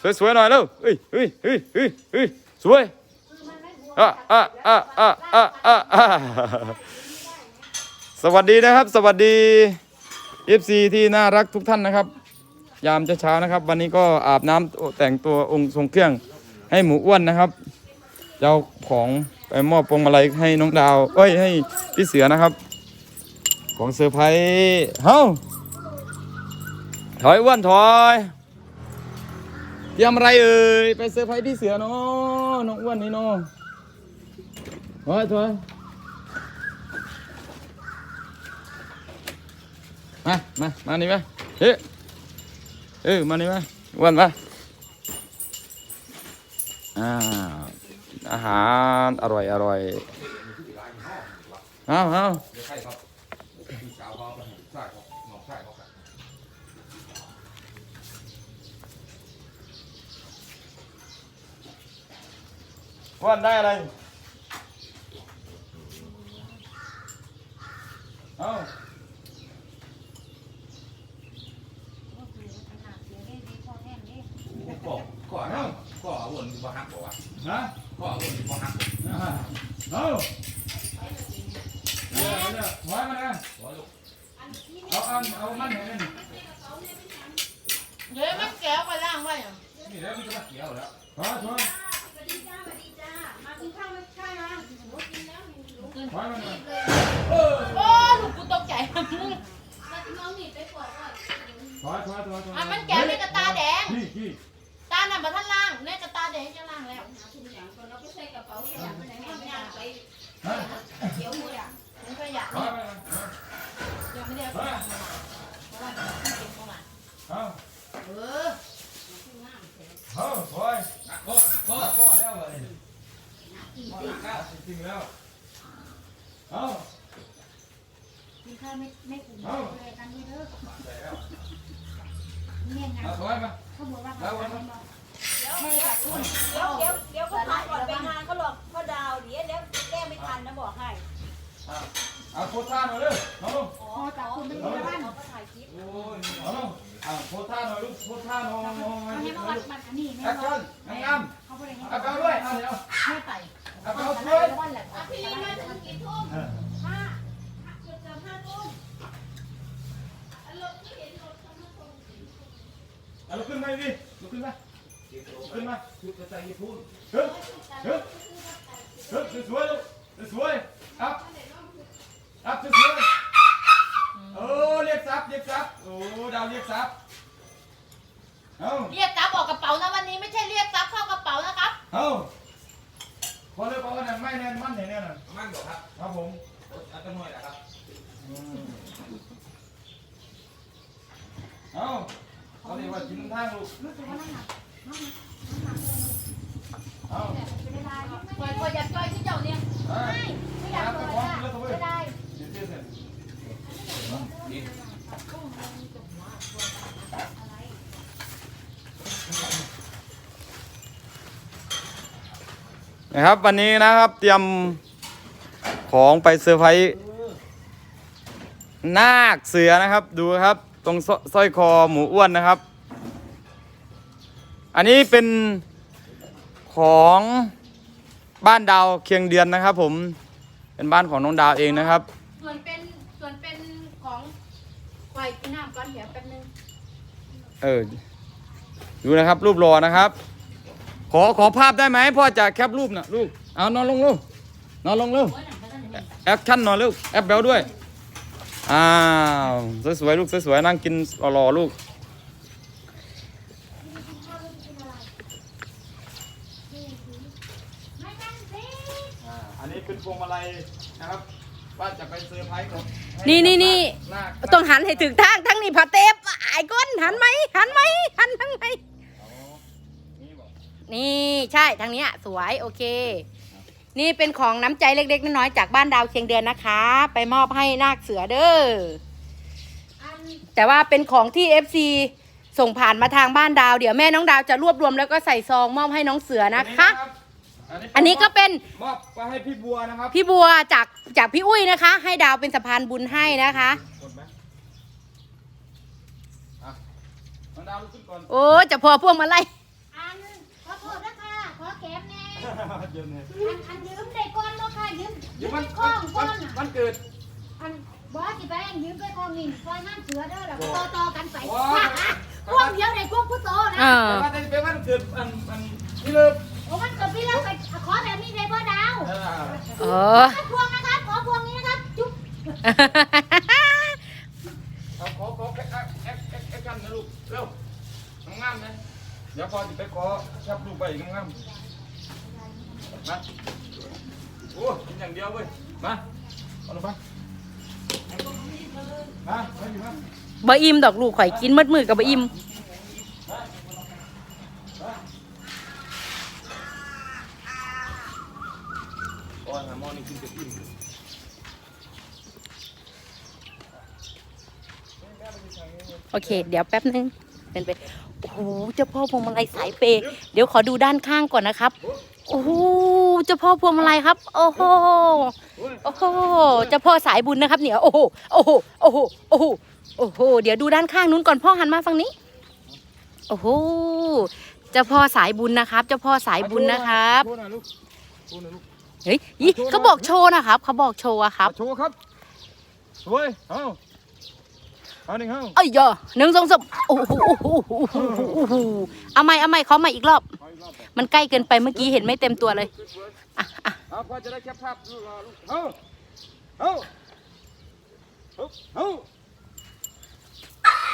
สวยสวยๆหน่อยเร็วเฮ้ยเฮ้ยเฮ้ยเฮ้ยเฮ้ยสวยอะอะอะอะอะอะอะสวัสดีนะครับ สวัสดี FC ที่น่ารักทุกท่านนะครับ ยามเช้าๆนะครับ วันนี้ก็อาบน้ำแต่งตัวองค์ทรงเครื่องให้หมูอ้วนนะครับจะเอาของไปมอบพวงมาลัยให้น้องดาวเอ้ยให้พี่เสือนะครับ ของเซอร์ไพรส์เฮ้าถอยอ้วนถอย ยมอะไรเอ่ยไปเซอร์ไพรส์พี่เสือเนาะน้องอ้วนนี่เนาะถอยถอยมามามานี่มาเฮ้เออมานี่มาอ้วนมาอ่าอาหารอร่อยอร่อยเอาเอา วนได้อะไร เอาก่อก่อเนาะก่อวนบ่ฮักบ่วะฮะก่อวนบ่ฮักเอาเดี๋ยวเดี๋ยวถอยมานะบ่ลูกเอาเอาเอามันให้มันเดี๋ยวมันแก้วไปล่างไว้อะนี่แล้วมันจะมาเกี่ยวแล้ว ถอยถอยถอยมาหน่อย โอ้ลูกกูตกใจมึง ถอยถอยถอยถอยอะมันแก้วในกระตาแดงขี้ขี้ตาหนังมาท่านล่างในกระตาแดงจะล่างแล้วฮะมันก็อยากถอยมายังไม่ได้เอาถอยเพราะว่ามันเก็บเข้ามาเอาเออเอาถอยก่อก่อพ่อแล้วเลยพ่อแล้วจริงๆแล้ว เอากินข้าวไม่ไม่กลุ่มเอาเลยกันด้วยเด้อใส่แล้ว เนี่ยไงเอาถอยมาเขาบอกว่าแล้ววันเขานั้นไม่ได้ตุ้นเดี๋ยวเดี๋ยวเดี๋ยวเขาพาก่อนไปงานเขาหลอกเขาดาวเดี๋ยวเดี๋ยวแก้ไม่ทันนะบอกให้เอาโพสท่าหน่อยเร็วน้องลุงอ๋อแต่คุณไม่ได้บ้านเขาถ่ายคลิปโอ้ยเอาลุงเอาโพสท่าหน่อยลูกโพสท่าหน่อยเขาให้มาวัดมันอันนี้แอแม่คชั่นงามเขาไม่ได้ให้ๆเอาไปด้วยเอาเดี๋ยวไม่ไปเอาไปเขาเอาจะด้ได้ วย วันแหละ พี่มาถึงกี่ทุ่ม ห้าเกือบเกือบห้าทุ่ม เอาลุกขึ้นมาดิลุกขึ้นมาขึ้นมาชุดกระใส่ญี่ปุ่นเฮ้ยเฮ้ยเฮ้ยสวยๆลูกสวยๆอัพอัพสวยๆโอ้เรียกซับเรียกซับโอ้ดาวเรียกซับเอาเรียกซับออกกระเป๋านะวันนี้ไม่ใช่เรียกซับเข้ากระเป๋านะครับเอาพอเลิกเอาอันนั้นไม่แน่นมันแน่นอนมันบ่ครับครับผมอัตโนมัตินะครับเอา เอาดีว่ากินทางลูกรู้สึกว่านั่งหนักเอาปล่อยปล่อยอยากจอยที่เจ้าเนี่ยเอาไม่ไม่อยากเลยอะไม่ได้เดี๋ยวเดียวเดี๋ยวนี่นะครับวันนี้นะครับเตรียมของไปเซอร์ไพรส์นาคเสือนะครับ ดูครับ ตรงสร้อยคอหมูอ้วนนะครับ อันนี้เป็นของบ้านดาวเคียงเดือนนะครับ ผมเป็นบ้านของน้องดาวเองนะครับ ส่วนเป็นส่วนเป็นของปล่อยกินน้ำก่อนเดี๋ยวแป๊บนึงเออดูนะครับ รูปรอนะครับ ขอขอภาพได้ไหมพ่อจะแคปรูปนะลูกเอานอนลงลูกนอนลงลูกโอ้ยหนังก็ต้องอย่างนี้แอคชั่นหน่อยลูกแอปเบลด้วยอ้าวสวยๆลูกสวยๆนั่งกินรอๆลูก ไม่นั่งสิ อ่าอันนี้เป็นพวงมาลัยนะครับ ว่าจะไปเซอร์ไพรส์ของนี่นี่นี่นาคต้องหันให้ถึงทางทั้งนี้พอเทปไอ้ก้นหันไหมหันไหมหันทั้งไหนนี่บอกนี่ใช่ทางเนี้ยสวยโอเค นี่เป็นของน้ำใจเล็กๆน้อยๆจากบ้านดาวเคียงเดือนนะคะ ไปมอบให้นาคเสือเด้อแต่ว่าเป็นของที่ FC ส่งผ่านมาทางบ้านดาวเดี๋ยวแม่น้องดาวจะรวบรวมแล้วก็ใส่ซองมอบให้น้องเสือนะคะ อันนี้ก็เป็นมอบไปให้พี่บัวนะครับพี่บัวจากจากพี่อุ้ยนะคะ ให้ดาวเป็นสะพานบุญให้นะคะ กดไหมอะน้องดาวลุกขึ้นก่อนโอ้จะพอพวงมาลัยเอาเย็นเลยอันอันยืมได้ก้อนบ่ค่ะยืมยืเดี๋ยวมมันไปคล้องก้วัอนนอะวันเกิด อันบ่สิไปอันยืมไปคล้องนี่คอยห้ามเสือเด้อแล้วต่อต่อกันไปว้าพวกเดียวในพวกผู้โตนะเออแต่ว่าจะเป็นวันเกิดอันอันนี่เลย โอ้มันเกิดพี่แล้วไปขอแบบนี้ได้บ่ดาวเออ ขอพวงนะครับขอพวงนี้นะครับจุ๊บเอาขอขอแอคแอคแอคแอคกันนะลูกเร็วงามๆนะเดี๋ยวพอจะไปขอแคปรูปไปงามๆมาโอ้กินอย่างเดียวเว้ยมาเอาลงไปมาไปอยู่มาบะอิ่มดอกลูกข่อยกินมัดมือกับบะอิ่ม โอ้ยหาหมอนี่กินจะอิ่มเลย โอเค เดี๋ยวแป๊บนึงเป็นไปโอ้โหเจ้าพ่อพวงมาลัยสายเปย์เดี๋ยวขอดูด้านข้างก่อนนะครับโอ้โหเจ้าพ่อพวงมาลัยครับ โอ้โหโอ้โหเจ้าพ่อสายบุญนะครับเนี่ยโอ้โหโอ้โหโอ้โหโอ้โหโอ้โหเดี๋ยวดูด้านข้างนู้นก่อนพ่อหันมาฝั่งนี้โอ้โหเจ้าพ่อสายบุญนะครับ เจ้าพ่อสายบุญนะครับ โชว์หน่อยลูกโชว์หน่อยลูกเฮ้ยยี่เขาบอกโชว์นะครับเขาบอกโชว์อะครับโชว์ครับสวยเอาเอาหนึ่งเอาเอ้ยเยอะหนึ่งสองสามโอ้โหโอ้โหโอ้โหโอ้โหเอาใหม่เอาใหม่เขาใหม่อีกรอบเอาอีกรอบไปมันใกล้เกินไปเมื่อกี้เห็นไม่เต็มตัวเลยสวยอะอะๆเอาพอจะได้แคปภาพลูกรอลูกเอาเอาเอาเอา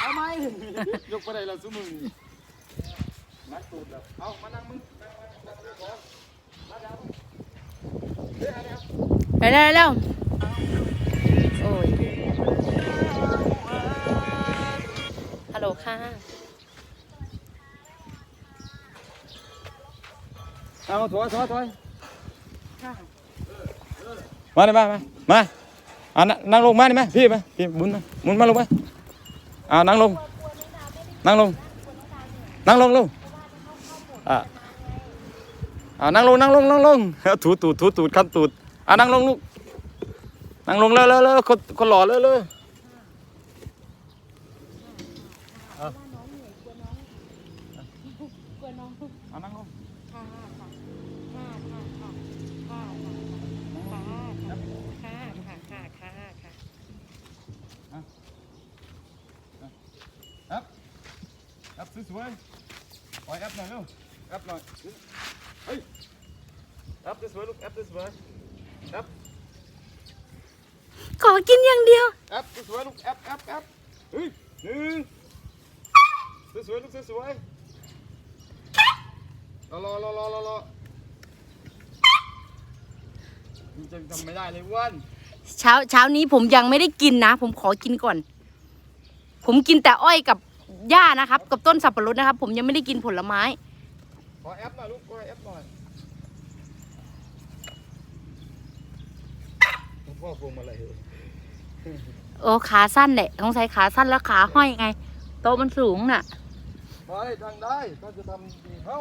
เอาไหมยกไปได้แล้วซุ้มมึงนักตูดแล้วเอามานั่งมึงนั่งมานั่งเรื่องของมาดาว เฮ้ยอะไรครับเร็วเร็วเร็วโอ้ยฮัลโหลค่ะ เอาถอยถอยถอยมาเลยมามามาอ่านั่งลงมาดิไหมพี่มาพี่หมุนมาหมุนมาลงมาอ่านั่งลง นั่งลง นั่งลงลงอ่า อ่านั่งลงนั่งลงนั่งลงถูตูดถูตูดคันตูดอ่านั่งลงลูกนั่งลงเลยเลยเลยคนคนหล่อเลยเลยเอาเอานั่งลงแอปแอปสวยๆปล่อยแอปหน่อยเร็วแอปหน่อย เฮ้ยแอปสวยๆลูกแอปสวยๆแอปขอกินอย่างเดียวแอปสวยๆลูกแอปแอปแอปเฮ้ยหนึ่งสวยๆลูกสวยๆรอรอรอรอรอรอมันจะทำไม่ได้เลยอ้วันเช้าเช้านี้ผมยังไม่ได้กินนะ ผมขอกินก่อน ผมกินแต่อ้อยกับหญ้านะครับ กับต้นสับปะรดนะครับ ผมยังไม่ได้กินผลไม้ ขอแอปหน่อยลูกขอแอปหน่อยผมพ่อพวงมาลัยโอ้ขาสั้นแหละสงสัยขาสั้นแล้วขาห้อยไง โตะมันสูงน่ะไปทางได้ก็จะทำดีเข้า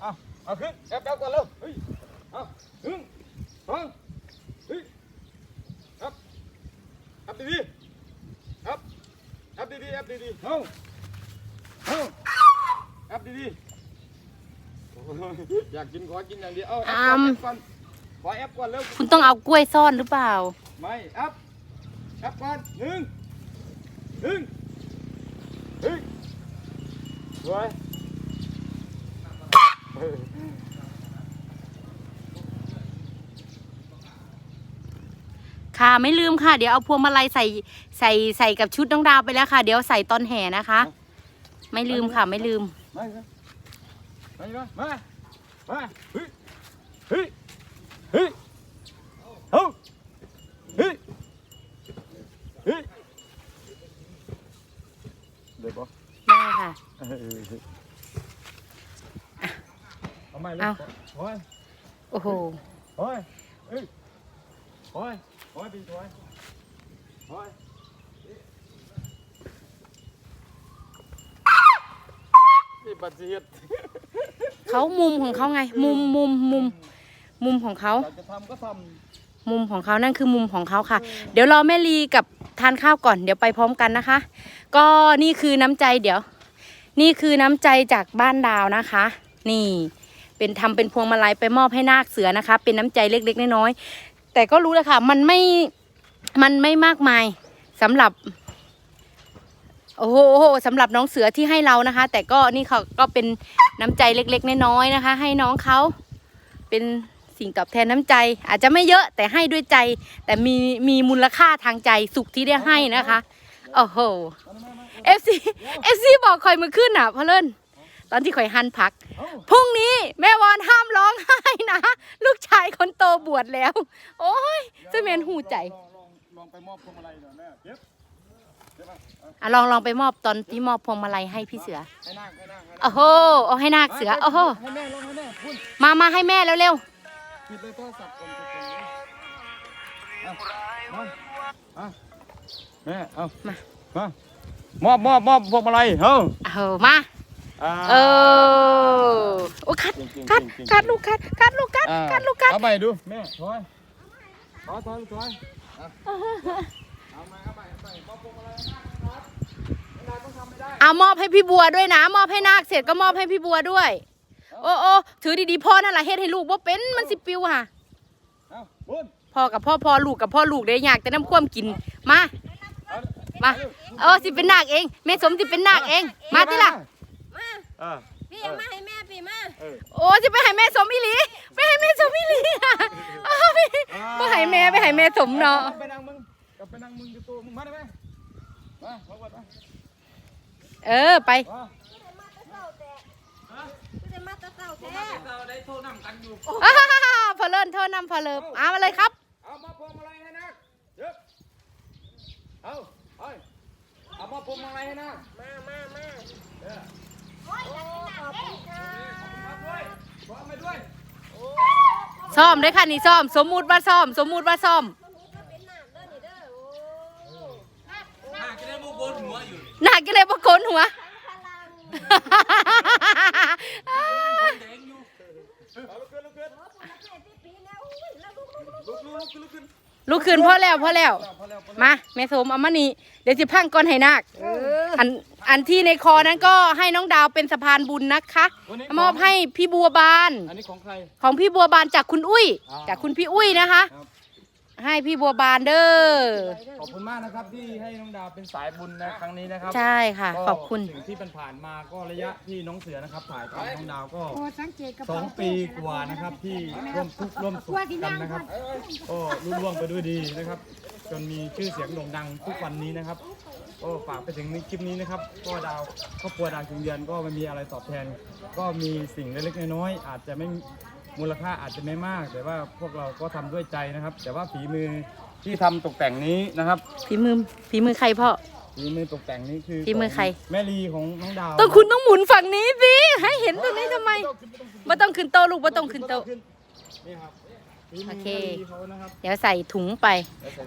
เอาเอาขึ้นแอปแอปก่อนเร็วเฮ้ยเอาหนึ่งสองเฮ้ยแอปแอปดีๆแอปแอปดีๆแอปดีๆเอาเอาแอปดีๆโอ้ยากกินขอกินอย่างเดียวเอาแอปก่อนขอแอปก่อนเร็วคุณต้องเอากล้วยซ่อนหรือเปล่า ไม่แอปแอปก่อนหนึ่งหนึ่งเฮ้ยสวยค่ะไม่ลืมค่ะ เดี๋ยวเอาพวงมาลัยใส่ใส่ใส่กับชุดน้องดาวไปแล้วค่ะ เดี๋ยวใส่ตอนแห่นะคะ ไม่ลืมค่ะ ไม่ลืม มามามา มามาเฮ้ยเฮ้ยเฮ้ยเอาเฮ้ยเฮ้ยเด็กปะได้ค่ะเอาไม่เลยเอาโอ้ยโอ้โหโอ้ยเฮ้ยโอ้ยโอ้ยปีโอ้ยโอ้ยนี่บัตรเสียด เขามุมของเขาไง มุมมุมมุมมุมของเขา อยากจะทำก็ทมุมของเขานั่นคือมุมของเขาค่ะ เดี๋ยวรอแม่ลีกับทานข้าวก่อน เดี๋ยวไปพร้อมกันนะคะ ก็นี่คือน้ำใจเดี๋ยว นี่คือน้ำใจจากบ้านดาวนะคะ นี่ เป็นทำเป็นพวงมาลัยไปมอบให้นาคเสือนะคะ เป็นน้ำใจเล็กๆน้อยๆแต่ก็รู้แล้วค่ะ มันไม่มันไม่มากมายสำหรับ โอ้โหสำหรับน้องเสือที่ให้เรานะคะ แต่ก็นี่เขาก็เป็นน้ำใจเล็กๆน้อยๆนะคะ ให้น้องเขาเป็นสิ่งตอบแทนน้ำใจ อาจจะไม่เยอะแต่ให้ด้วยใจ แต่มีมีมูลค่าทางใจสุขที่ได้ให้นะคะโอ้โหเอฟซีเอฟซีบอกคอยมือขึ้นอะพะเล่นตอนที่คอยหันพักพรุ่งนี้แม่วอนห้ามร้องไห้นะ ลูกชายคนโตบวชแล้ว โอ้ยเสมียนหูใจลองลองลองไปมอบพวงมาลัยหน่อยแม่เจ็บเจ็บป่ะเอาอะลองลองไปมอบตอนที่มอบพวงมาลัยให้พี่เสือให้นั่งให้นั่งให้นั่งโอ้โหเอาให้นาคเสือโอ้โหให้แม่ลองให้แม่คุณมามาให้แม่เร็วปิดเลยโทรศัพท์ก่อนปิดก่อนเอามาเอาแม่เอามามามอบมอบมอบพวงมาลัยเฮ้ยๆเอามาอ่าเออโอ้คัดเก่งๆคัดเก่งๆ คัดลูกคัดคัดลูกคัดอ่าคัดลูกคัดเอาไปดูแม่ถอยถอยถอยถอยอะเอามาเอาไปเอาไปมอบพวงมาลัยให้ เอามอบให้พี่บัวด้วยนะ มอบให้นาคเสร็จก็มอบให้พี่บัวด้วย โอ้โอ้ถือดีๆพ่อนั่นแหละเฮ็ดให้ลูกว่าเป็นมันสิปิวค่ะเอาบุญพ่อกับพ่อพ่อลูกกับพ่อลูกได้อยากแต่น้ำคว่ำกินมาเอามาเออสิเป็นนาคเองแม่สมสิเป็นนาคเองมาที่ล่ะเออพี่เอามาให้แม่พี่มาโอ้สิไปให้แม่สมอีหลีไปให้แม่สมอีหลีอะเอาไปไปให้แม่ไปให้แม่สมเนาะไปนั่งมึงกลับไปนั่งมึงอยู่ตัวมึงมาได้ไหมมามาก่อนมา เออไปมาพี่จะมาตะเต่าแท้อ้าพอเลินโทษนำพอเลิมเอามาเลยครับ เอามาพวงมาลัยให้นะเยอะเอาเอาเอามาพวงมาลัยให้นะมามามาครับด้วยพร้อมไปด้วย ซ่อมด้วยค่ะนี่ซ่อม สมมุติว่าซ่อม สมมุติว่าซ่อม เป็นหนามเด้อนี่เด้อโอ้ น่าจะได้มุกบนหัวอยู่ หนั กกันเลยประโกนหัวแดงอยู่เอาลุกขึ้นลุกขึ้นปีแล้วอุ้ยแล้วลูกลูกลูกลุกลุกลุกขึ้นลูกคืนพ่อแล้วพ่อแล้วพอแล้วพอแล้วมาแม่สมเอามานี่เดี๋ยวสิพังก่อนให้นาคอันอันที่ในคอนั้นก็ให้น้องดาวเป็นสะพานบุญนะคะวันนี้มอบให้พี่บัวบาน อันนี้ของใคร ของพี่บัวบานจากคุณอุ้ยอ่าจากคุณพี่อุ้ยนะคะครับ ให้พี่บัวบานเด้อ ขอบคุณมากนะครับที่ให้น้องดาวเป็นสายบุญในครั้งนี้นะครับใช่ค่ะก็ขอบคุณ สิ่งที่ผ่านๆมาก็ระยะที่น้องเสือนะครับถ่ายกับน้องดาวก็โอ้สังเกตกระสอเป๋างปีกว่านะครับที่ร่วมทุกข์ร่วมสุขกันนะครับก็รุ่ล่วงไปด้วยดีนะครับ จนมีชื่อเสียงโด่งดังทุกวันนี้นะครับก็ฝากไปถึงในคลิปนี้นะครับก็ดาวครอบครัวดาวจึงเดือนก็ไม่มีอะไรตอบแทน ก็มีสิ่งเล็กๆน้อยๆอาจจะไม่ มูลค่าอาจจะไม่มาก แต่ว่าพวกเราก็ทำด้วยใจนะครับ แต่ว่าฝีมือที่ทำตกแต่งนี้นะครับฝีมือฝีมือใครพ่อ ฝีมือตกแต่งนี้คือฝีมือใครแม่ลีของน้องดาวต้องคุณต้องหมุนฝั่งนี้สิให้เห็นตรงนี้ทำไมบ่ต้องขึ้นโตะลูกบ่ต้องขึ้นโตะนี่ครับฝีมืโอเค แม่ลีเขานะครับ เดี๋ยวใส่ถุงไป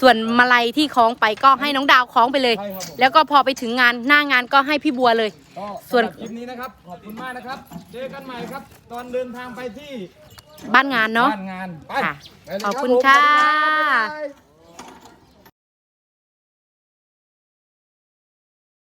ส่วนมาลัยที่คล้องไปก็ให้น้องดาวคล้องไปเลย ใช่ครับผม แล้วก็พอไปถึงงานหน้างานก็ให้พี่บัวเลย ก็ส่วนสำหรับคลิปนี้นะครับ ขอบคุณมากนะครับ เจอกันใหม่ครับ ตอนเดินทางไปที่ บ้านงานเนาะบ้านงานไปค่ะ ไปเลยขอบรัคุณผมค่ะสวัสดีรับบ๊ายบาย